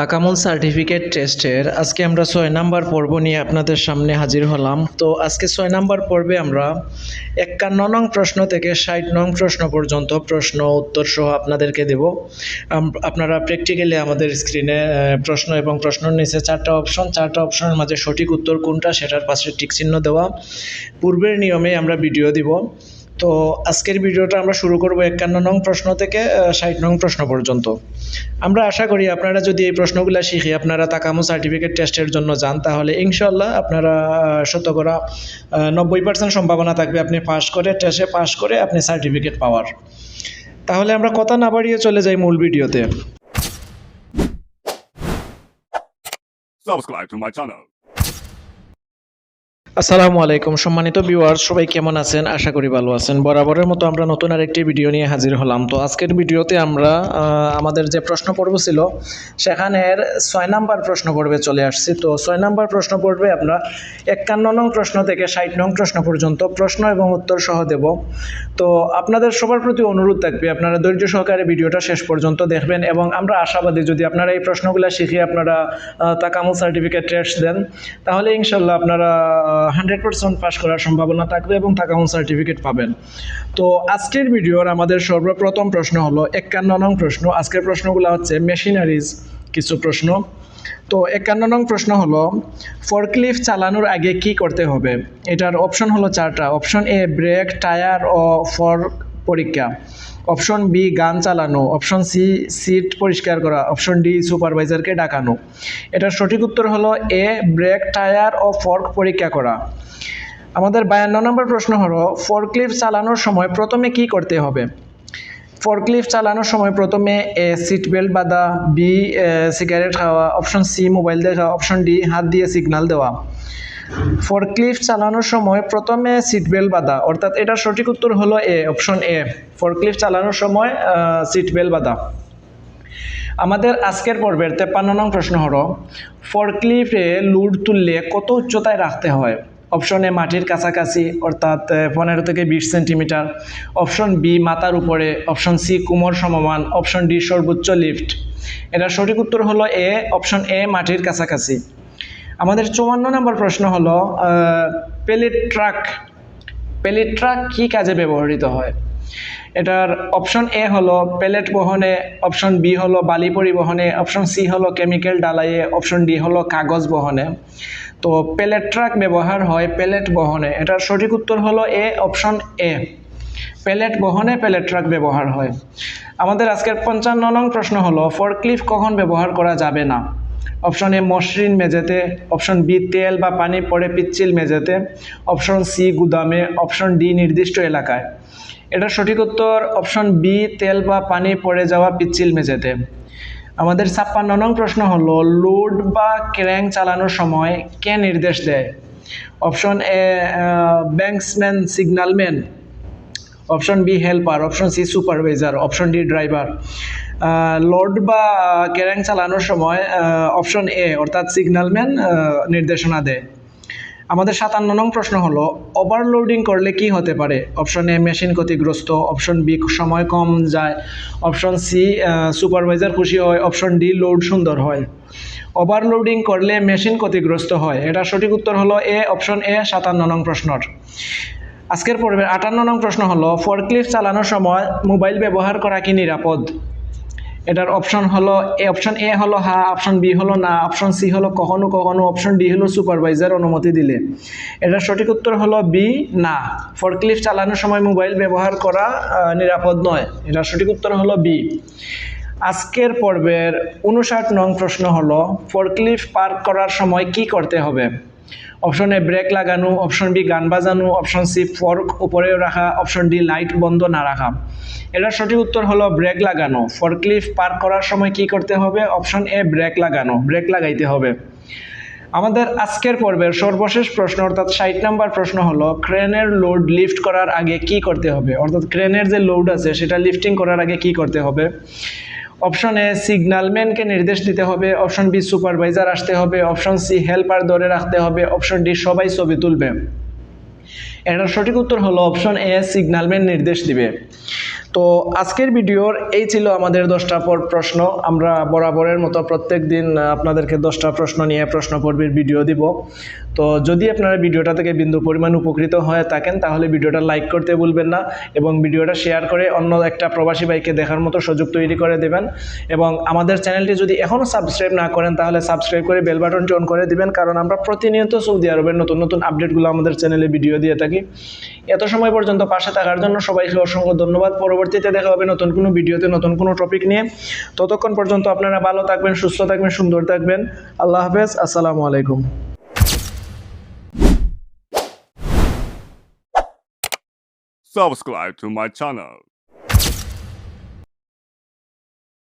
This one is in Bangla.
তাকামুল সার্টিফিকেট টেস্টের, আজকে আমরা ছয় নাম্বার পর্ব নিয়ে আপনাদের সামনে হাজির হলাম। তো আজকে ছয় নাম্বার পর্বে আমরা একান্ন নং প্রশ্ন থেকে ষাট নং প্রশ্ন পর্যন্ত প্রশ্ন উত্তর সহ আপনাদেরকে দেব। আপনারা প্র্যাকটিক্যালি আমাদের স্ক্রিনে প্রশ্ন এবং প্রশ্নের নিচে চারটা অপশন চারটা অপশনের মাঝে সঠিক উত্তর কোনটা সেটার পাশে টিক চিহ্ন দেওয়া। পূর্বের নিয়মে আমরা ভিডিও দিব। তো আজকের ভিডিওটা আমরা শুরু করব একান্ন নং প্রশ্ন থেকে ষাট নং প্রশ্ন পর্যন্ত। আমরা আশা করি আপনারা যদি এই প্রশ্নগুলো শিখে আপনারা তাকামো সার্টিফিকেট টেস্টের জন্য যান, তাহলে ইনশাল্লাহ আপনারা শতকরা নব্বই পার্সেন্ট সম্ভাবনা থাকবে আপনি পাশ করে, টেস্টে পাস করে আপনি সার্টিফিকেট পাওয়ার। তাহলে আমরা কথা না বাড়িয়ে চলে যাই মূল ভিডিওতে। Subscribe to my channel. আসসালামু আলাইকুম সম্মানিত ভিউয়ার্স, সবাই কেমন আছেন? আশা করি ভালো আছেন। বরাবরের মতো আমরা নতুন আরেকটি ভিডিও নিয়ে হাজির হলাম। তো আজকের ভিডিওতে আমরা আমাদের যে প্রশ্ন পর্ব ছিল, সেখানের ছয় নাম্বার প্রশ্ন পর্বে চলে আসছি। তো ছয় নাম্বার প্রশ্ন পর্বে আমরা একান্ন নং প্রশ্ন থেকে ষাট নং প্রশ্ন পর্যন্ত প্রশ্ন এবং উত্তর সহ দেব। তো আপনাদের সবার প্রতি অনুরোধ থাকবে, আপনারা ধৈর্য সহকারে ভিডিওটা শেষ পর্যন্ত দেখবেন এবং আমরা আশাবাদী যদি আপনারা এই প্রশ্নগুলো শিখে আপনারা তাকামুল সার্টিফিকেট টেস্ট দেন, তাহলে ইনশাল্লাহ আপনারা হান্ড্রেড পার্সেন্ট পাস করার সম্ভাবনা থাকবে এবং তাকামুল সার্টিফিকেট পাবেন। তো আজকের ভিডিওর আমাদের সর্বপ্রথম প্রশ্ন হলো একান্ন নং প্রশ্ন। আজকের প্রশ্নগুলো হচ্ছে মেশিনারিজ কিছু প্রশ্ন। তো একান্ন নং প্রশ্ন হলো ফরক্লিফ চালানোর আগে কি করতে হবে? এটার অপশন হলো চারটা। অপশন এ ব্রেক টায়ার ও ফর্ক পরীক্ষা। অপশন বি, গান চালানো। অপশন সি, সিট পরিষ্কার করা। অপশন ডি, সুপারভাইজারকে ডাকানো। এটার সঠিক উত্তর হলো এ, ব্রেক, টায়ার ও ফর্ক পরীক্ষা করা। আমাদের বায়ান্ন নম্বর প্রশ্ন হলো ফরক্লিফ চালানোর সময় প্রথমে কি করতে হবে? ফরক্লিফ চালানোর সময় প্রথমে এ, সিট বেল্ট বাঁধা, বি সিগারেট খাওয়া, অপশন সি, মোবাইল দেখা, অপশন ডি, হাত দিয়ে সিগন্যাল দেওয়া। ফরক্লিফ চালানোর সময় প্রথমে সিট বেল্ট বাঁধা, অর্থাৎ এটার সঠিক উত্তর হলো এ অপশন এ ফরক্লিফ চালানোর সময় সিট বেল্ট বাঁধা। আমাদের আজকের পর্বের তেপ্পান্ন নং প্রশ্ন হলো ফরক্লিফে লুড তুললে কত উচ্চতায় রাখতে হয়? অপশন এ মাটির কাছাকাছি, অর্থাৎ পনেরো থেকে বিশ সেন্টিমিটার। অপশন বি মাথার উপরে। অপশন সি কুমোর সমমান। অপশন ডি সর্বোচ্চ লিফট। এটার সঠিক উত্তর হলো এ অপশন এ মাটির কাছাকাছি। আমাদের চুয়ান্ন নম্বর প্রশ্ন হলো পেলেট ট্রাক পেলেট ট্রাক কী কাজে ব্যবহৃত হয়? এটার অপশন এ হলো পেলেট বহনে অপশন বি হলো বালি পরিবহনে অপশন সি হলো কেমিক্যাল ডালাইয়ে অপশন ডি হলো কাগজ বহনে। তো পেলেট ট্রাক ব্যবহার হয় পেলেট বহনে। এটার সঠিক উত্তর হলো এ অপশন এ পেলেট বহনে পেলেট ট্রাক ব্যবহার হয়। আমাদের আজকের পঞ্চান্ন নং প্রশ্ন হলো ফরক্লিফ কখন ব্যবহার করা যাবে না? অপশন এ মসৃণ মেঝেতে। অপশন বি তেল বা পানি পড়ে পিচ্ছিল মেঝেতে। অপশন সি গুদামে। অপশন ডি নির্দিষ্ট এলাকায়। এটার সঠিক উত্তর অপশন বি তেল বা পানি পড়ে যাওয়া পিচ্ছিল মেঝেতে। আমাদের ছাপ্পান্ন নং প্রশ্ন হলো লোড বা ক্র্যাঙ্ক চালানোর সময় কে নির্দেশ দেয়? Option A banksman signalman option B helper option C supervisor option D driver load বা ক্যারাং চালানোর সময় অপশন এ অর্থাৎ সিগন্যালম্যান নির্দেশনা দেয়। আমাদের সাতান্ন নং প্রশ্ন হলো ওভারলোডিং করলে কি হতে পারে? অপশন এ মেশিন ক্ষতিগ্রস্ত। অপশন বি সময় কম যায়। অপশন সি সুপারভাইজার খুশি হয়। অপশন ডি লোড সুন্দর হয়। ওভারলোডিং করলে মেশিন ক্ষতিগ্রস্ত হয়। এটা সঠিক উত্তর হলো এ অপশন এ সাতান্ন নং প্রশ্নর। আজকের পর্বের আটান্ন নং প্রশ্ন হলো ফরক্লিফ চালানোর সময় মোবাইল ব্যবহার করা কি নিরাপদ? এটার অপশন হলো এ অপশন এ হলো হা অপশন বি হলো না অপশন সি হলো কখনো কখনো অপশন ডি হলো সুপারভাইজার অনুমতি দিলে। এটার সঠিক উত্তর হলো বি, না। ফরক্লিফ চালানোর সময় মোবাইল ব্যবহার করা নিরাপদ নয়। এটার সঠিক উত্তর হলো বি। আজকের পর্বের উনষাট নং প্রশ্ন হলো ফরক্লিফ পার্ক করার সময় কি করতে হবে? অপশন এ ব্রেক লাগানো। অপশন বি গান বাজানো। অপশন সি ফর্ক উপরে রাখা। অপশন ডি লাইট বন্ধ না রাখা। এটার সঠিক উত্তর হলো ব্রেক লাগানো। ফরক্লিফ পার্ক করার সময় কি করতে হবে? অপশন এ ব্রেক লাগানো। ব্রেক লাগাইতে হবে। আমাদের আজকের পর্বের সর্বশেষ প্রশ্ন, অর্থাৎ ষাট নাম্বার প্রশ্ন হলো ক্রেনের লোড লিফট করার আগে কি করতে হবে? অর্থাৎ ক্রেনের যে লোড আছে, সেটা লিফটিং করার আগে কি করতে হবে? অপশন এ সিগন্যালম্যানকে নির্দেশ দিতে হবে। অপশন বি সুপারভাইজার আসতে হবে। অপশন সি হেল্পার ধরে রাখতে হবে। অপশন ডি সবাই ছবি তুলবে। এটার সঠিক উত্তর হলো অপশন এ সিগন্যালম্যান নির্দেশ দিবে। তো আজকের ভিডিওর এই ছিল আমাদের দশটা পর প্রশ্ন। আমরা বরাবরের মতো প্রত্যেক দিন আপনাদেরকে দশটা প্রশ্ন নিয়ে প্রশ্ন পর্বের ভিডিও দিব। তো যদি আপনারা ভিডিওটা থেকে বিন্দু পরিমাণ উপকৃত হয়ে থাকেন, তাহলে ভিডিওটা লাইক করতে ভুলবেন না এবং ভিডিওটা শেয়ার করে অন্য একটা প্রবাসী ভাইকে দেখার মতো সুযোগ তৈরি করে দেবেন। এবং আমাদের চ্যানেলটি যদি এখনও সাবস্ক্রাইব না করেন, তাহলে সাবস্ক্রাইব করে বেল বাটনটি অন করে দিবেন। কারণ আমরা প্রতিনিয়ত সৌদি আরবের নতুন নতুন আপডেটগুলো আমাদের চ্যানেলে ভিডিও দিয়ে থাকি এত সময় পর্যন্ত পাশে থাকার জন্য সবাইকে অসংখ্য ধন্যবাদ। পরবর্তীতে দেখা হবে নতুন কোনো ভিডিওতে, নতুন কোনো টপিক নিয়ে। ততক্ষণ পর্যন্ত আপনারা ভালো থাকবেন, সুস্থ থাকবেন, সুন্দর থাকবেন। আল্লাহ হাফেজ, আসসালামু আলাইকুম। Subscribe to my channel.